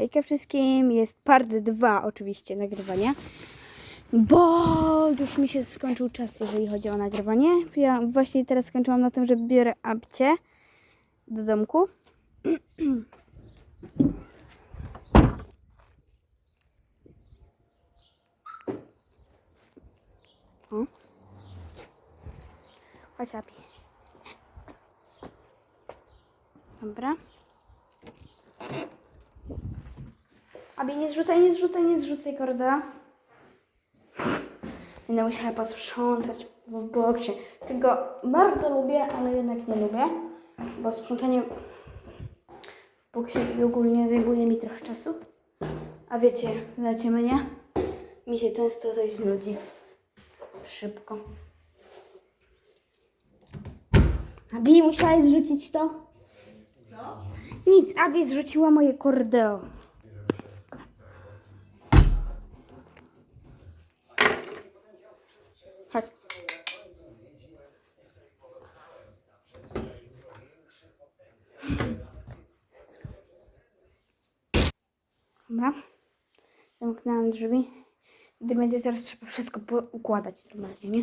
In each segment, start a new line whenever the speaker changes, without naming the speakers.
Hejka wszystkim, jest part 2 oczywiście nagrywania, bo już mi się skończył czas, jeżeli chodzi o nagrywanie. Ja właśnie teraz skończyłam na tym, że biorę abcie do domku. O. Chodź, Abi. Dobra. Abi, nie zrzucaj, nie zrzucaj, nie zrzucaj korda. Będę musiała posprzątać w boksie. Tego bardzo lubię, ale jednak nie lubię, bo sprzątanie w boksie ogólnie zajmuje mi trochę czasu. A wiecie, znacie mnie? Mi się często coś znudzi. Szybko. Abi, musiałeś zrzucić to? Nic, Abi zrzuciła moje kordeo. Dobra. Zamknęłam drzwi. Gdy będzie teraz trzeba wszystko układać normalnie, nie?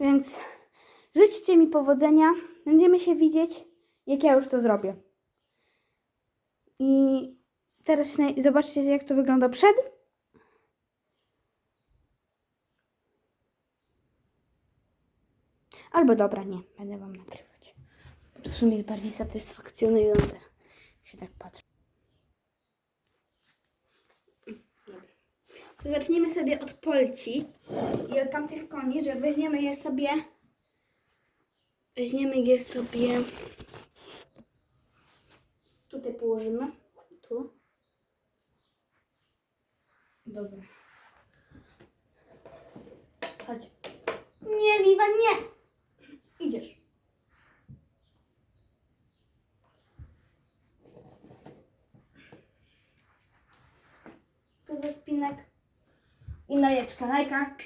Więc życzcie mi powodzenia. Będziemy się widzieć, jak ja już to zrobię. I teraz zobaczcie, jak to wygląda przed. Albo dobra, nie, będę wam nagrywać. To w sumie bardziej satysfakcjonujące, się tak patrzy. To zaczniemy sobie od polci i od tamtych koni, że weźmiemy je sobie. Weźmiemy je sobie. Tutaj położymy. Tu. Dobra. Chodź. Nie, Liwa, nie! Idziesz. Tu ze spinek. I najeczka, najka.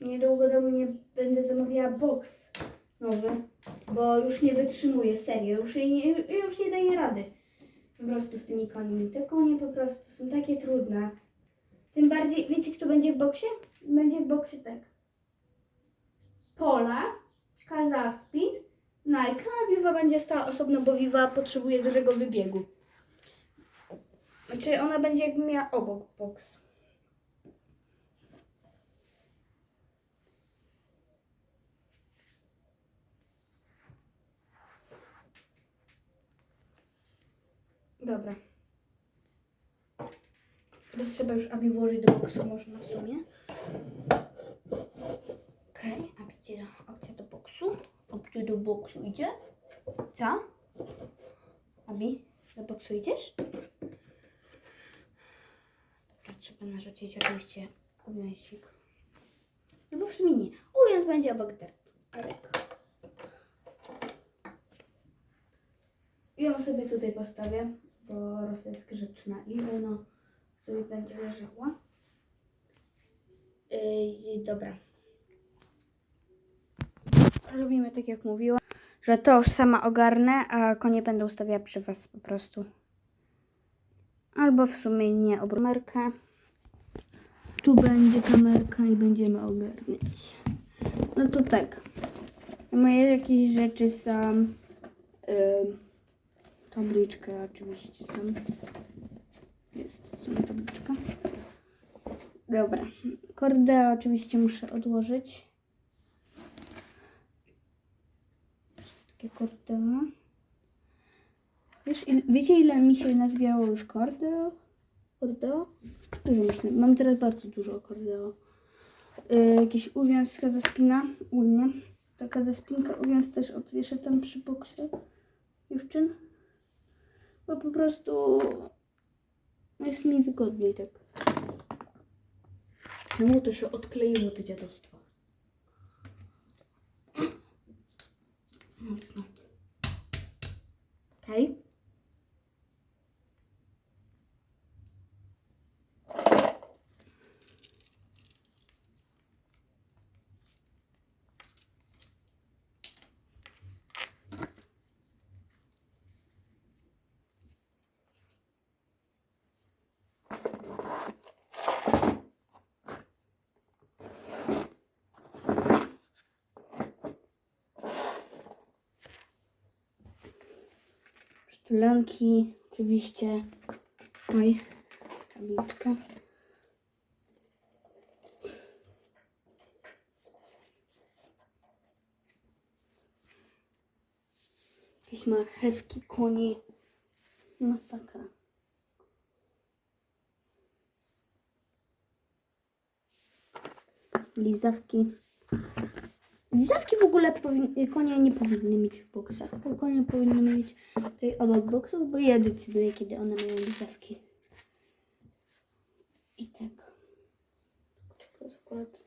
Niedługo do mnie będę zamawiała boks nowy, bo już nie wytrzymuję, serio, już nie, już nie daję rady. Po prostu z tymi końmi. Te konie po prostu są takie trudne. Tym bardziej, wiecie kto będzie w boksie? Będzie w boksie tak. Pola, Kazaspin, Nike, a Viva będzie stała osobno, bo Viva potrzebuje dużego wybiegu. Znaczy ona będzie jakby miała obok boks. Dobra. Teraz trzeba już Abi włożyć do boksu, można w sumie. Okej, okay. Abi idzie do, opcja do boksu. Opcja do boksu idzie. Co? Abi, do boksu idziesz? Trzeba narzucić oczywiście uwiązik. Albo w sumie nie. Uwiąz będzie obok Derek. I ją sobie tutaj postawię, bo Rosa jest grzeczna i ona sobie będzie leżała. Yy, dobra. Robimy tak jak mówiłam, że to już sama ogarnę, a konie będę ustawiała przy Was po prostu. Albo w sumie nie obromerkę. Tu będzie kamerka i będziemy ogarniać. No to tak. Moje jakieś rzeczy są... Yy, tabliczkę oczywiście są. Jest w sumie tabliczka. Dobra. Kordę oczywiście muszę odłożyć. Wszystkie kordeo. Wiesz, il, wiecie ile mi się nazbierało już kordeo? Kordeo? Dużo myślę. Mam teraz bardzo dużo kordeo. Yy, jakiś uwiązka ze spina u mnie. Taka ze spinka uwiąz też odwieszę tam przy boksie dziewczyn. Bo po prostu jest mi wygodniej tak. Czemu to się odkleiło, to dziadostwo? Mocno. Okej. Okay. Plenki, oczywiście. Oj, tabliczka. Jakieś marchewki, konie. Masakra. Lizawki. Lizawki w ogóle konie nie powinny mieć w boksach. bo Konie powinny mieć tutaj obok boksów, bo ja decyduję, kiedy one mają lizawki. I tak. To jest akurat...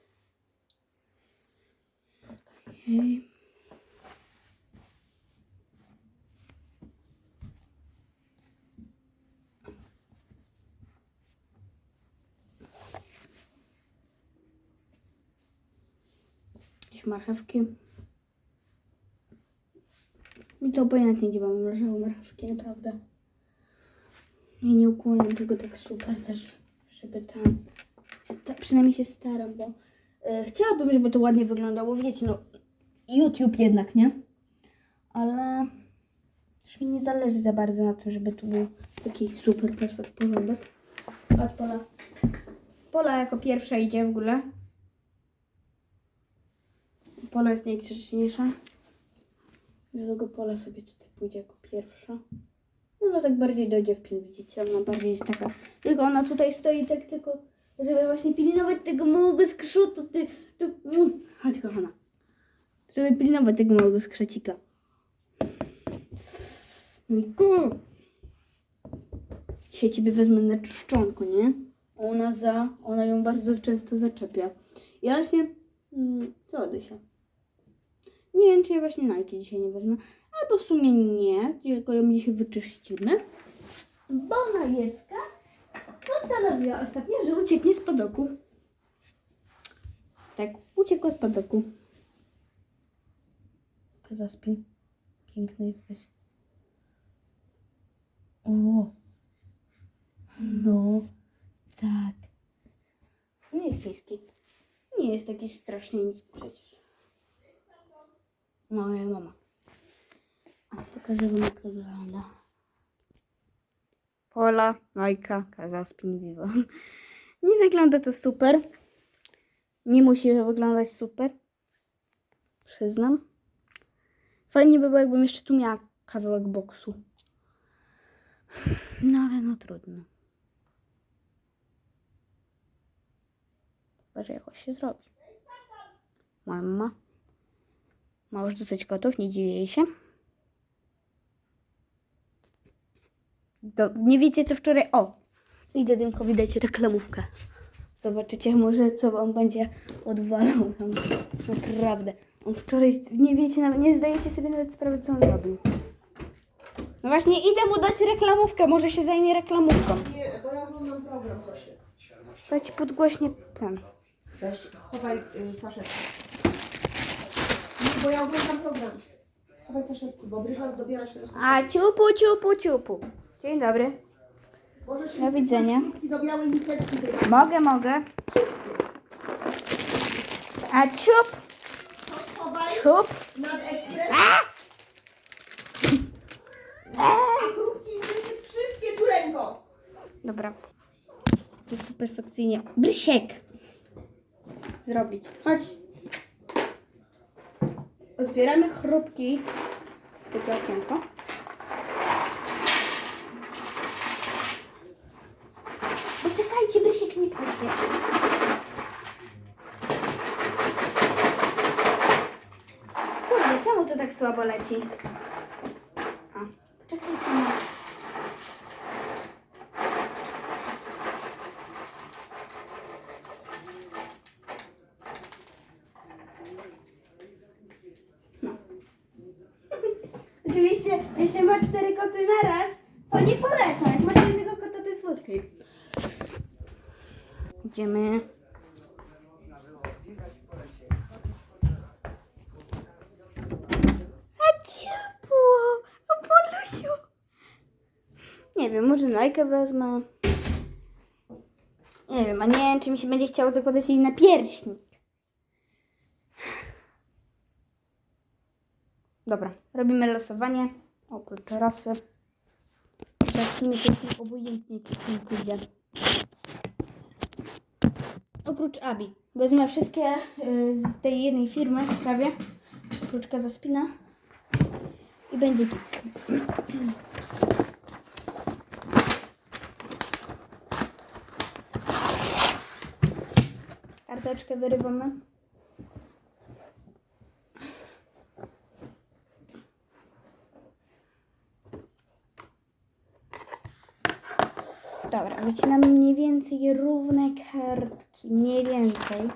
Okej. Marchewki. Mi to obojętnie, gdzie mam leżały marchewki, naprawdę. Ja nie ukłonię tego tak super też, żeby tam... Sta- przynajmniej się staram, bo e, chciałabym, żeby to ładnie wyglądało. Wiecie, no YouTube jednak, nie? Ale też mi nie zależy za bardzo na tym, żeby tu był taki super perfekt porządek. Patrz, Pola. Pola jako pierwsza idzie w ogóle. Pola jest najgrzeczniejsza. Dlatego Pola sobie tutaj pójdzie jako pierwsza. No tak bardziej do dziewczyn, widzicie, ona bardziej jest taka. Tylko ona tutaj stoi tak tylko, żeby właśnie pilnować tego małego skrzutu. Ty, ty, mm. Chodź kochana. Żeby pilnować tego małego skrzecika. No i ku. Dzisiaj ciebie wezmę na czszczonko, nie? Ona za, ona ją bardzo często zaczepia. Ja właśnie, mm, co Adysia? Nie wiem, czy ja właśnie Nike dzisiaj nie wezmę. Albo w sumie nie, tylko ją dzisiaj wyczyścimy. Bo Majewka postanowiła ostatnio, że ucieknie z padoku. Tak, uciekła z padoku. Zaspin. Piękny jesteś. O! No, tak. Nie jest niski. Nie jest taki strasznie niski przecież. Moja mama. A pokażę wam jak to wygląda. Pola, Majka, Kazaspin, Vivo. Nie wygląda to super. Nie musi wyglądać super. Przyznam. Fajnie by było, jakbym jeszcze tu miała kawałek boksu. No ale no trudno. Chyba, że jakoś się zrobi. Mama. Ma już dosyć kotów, nie dziwię jej się. Do, nie wiecie co wczoraj. O! Idę Dymkowi dać reklamówkę. Zobaczycie może co on będzie odwalał tam. Naprawdę. On wczoraj nie wiecie, nie zdajecie sobie nawet sprawy co on robił. No właśnie idę mu dać reklamówkę, może się zajmie reklamówką.
Nie, bo ja oglądam program coś.
Dać podgłośnie ten.
Weź, schowaj y, saszetkę. Bo ja oglądam program. Schowaj saszetki, bo Bryżal dobiera się do.
A ciupu, ciupu, ciupu. Dzień dobry.
Możesz
do widzenia.
I do białej miseczki.
Mogę, mogę. A ciup,
To schowaj
ciup.
nad ekspres. A chrupki i wysyp wszystkie tu ręką.
Dobra. To jest perfekcyjnie. Brysiek! Zrobić. Chodź. Otwieramy chrupki z tego okienko. Poczekajcie, Brysiek nie pójdzie. Kurde, czemu to tak słabo leci? A, poczekajcie na... Oczywiście, jeśli ma cztery koty na raz, to nie polecam. Jak macie jednego kota, to jest łatwiej. Idziemy. A ciepło! Polusiu! Nie wiem, może Nike wezmę. Nie wiem, a nie wiem, czy mi się będzie chciało zakładać jej na pierśnik. Dobra, robimy losowanie. Oprócz rasy. Jest mi obojętnie, kim pójdzie. Oprócz Abi. Wezmę wszystkie y, z tej jednej firmy prawie. Oprócz Kazaspina. I będzie git. Karteczkę wyrywamy. Dobra, wycinamy mniej więcej równe kartki. Mniej więcej.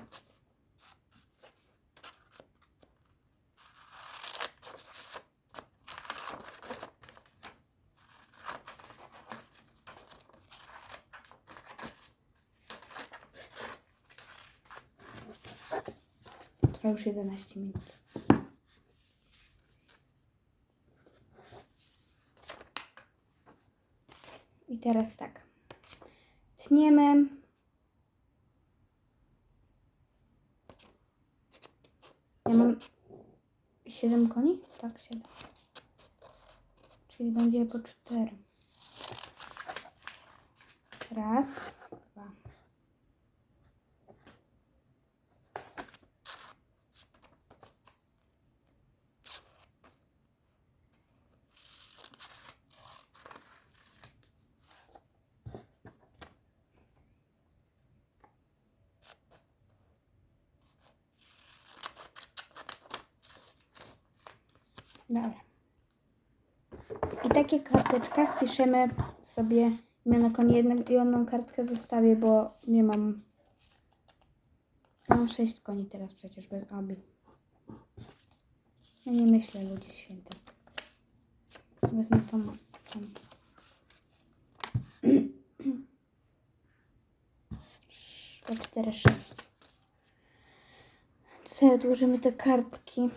Trwa już 11 minut. I teraz tak. Tniemy. Ja mam 7 koni? Tak, 7. Czyli będzie po 4. Raz, Dobra. I takie karteczkach piszemy sobie koni. Jedną, jedną kartkę zostawię, bo nie mam. Mam sześć koni teraz przecież bez abi. Ja nie myślę, ludzie święty. Wezmę tą. tą. Po cztery, sześć. Tutaj odłożymy te kartki.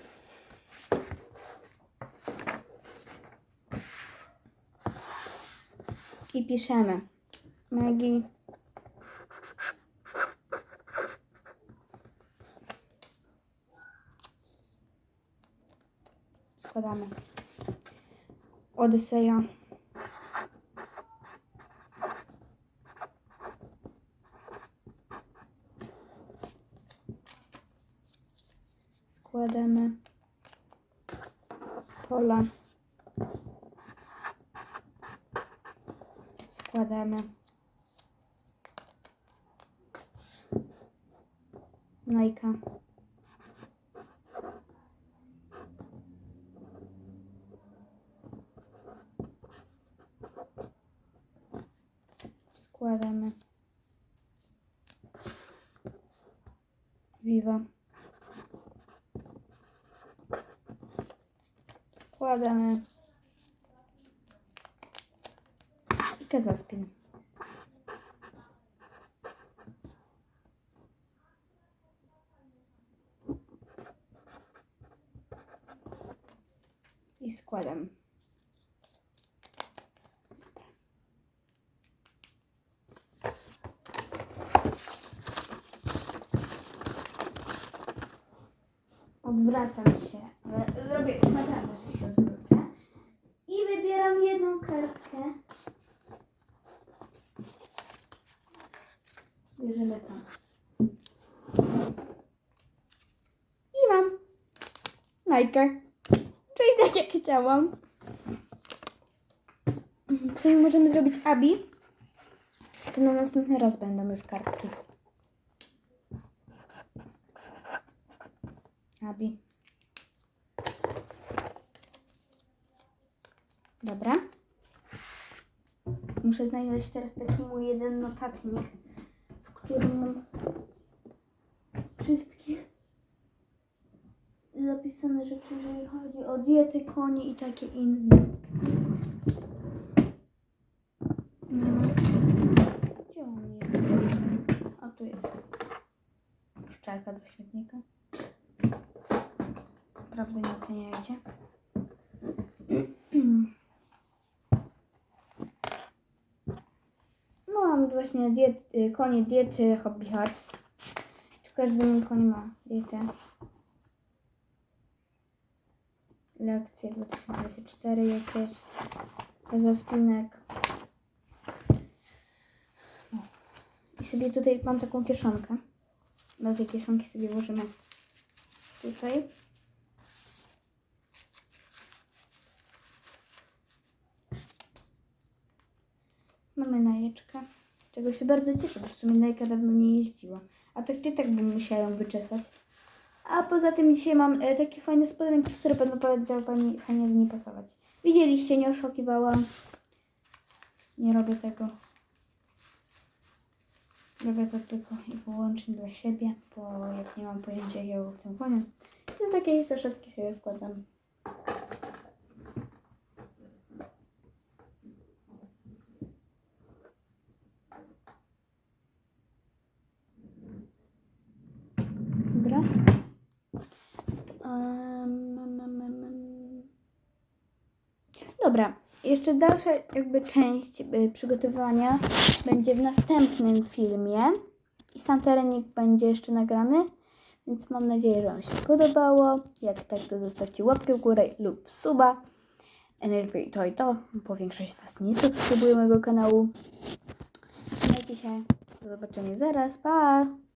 I piszemy. Maggie. Składamy. Odyseja. Składamy. Pola. Składamy. Najka. Składamy. Viva. Składamy. I kazaspin. I składam. Odwracam się, zrobię naprawdę, że się odwrócę. I wybieram jedną kartkę. Bierzemy to. I mam Nike. Czyli tak jak chciałam. Czyli możemy zrobić Abi. To na następny raz będą już kartki. Abi. Dobra. Muszę znaleźć teraz taki mój jeden notatnik, w którym mam wszystkie zapisane rzeczy, jeżeli chodzi o diety koni i takie inne. Nie ma. Gdzie on jest? O, tu jest. Szczelka do śmietnika. Prawda nie oceniajcie. właśnie diet, y, konie diety Hobby Hearts. Tu każdy mój koń ma dietę. Lekcje 2024 jakieś. Za spinek. I sobie tutaj mam taką kieszonkę. Do tej kieszonki sobie włożymy tutaj. Mamy na jeczkę czego się bardzo cieszę, bo w sumie najka dawno nie jeździła. A tak czy tak bym musiała ją wyczesać. A poza tym dzisiaj mam e, takie fajne spodenki, które będą powiedziała Pani fajnie do niej pasować. Widzieliście, nie oszukiwałam. Nie robię tego. Robię to tylko i wyłącznie dla siebie, bo jak nie mam pojęcia jakiego chcę konia, to takiej saszetki sobie wkładam. Dobra, jeszcze dalsza jakby część y, przygotowania będzie w następnym filmie i sam terenik będzie jeszcze nagrany, więc mam nadzieję, że Wam się podobało. Jak tak, to zostawcie łapkę w górę lub suba. Energy to i to, bo większość Was nie subskrybuje mojego kanału. Trzymajcie się, do zobaczenia zaraz, pa!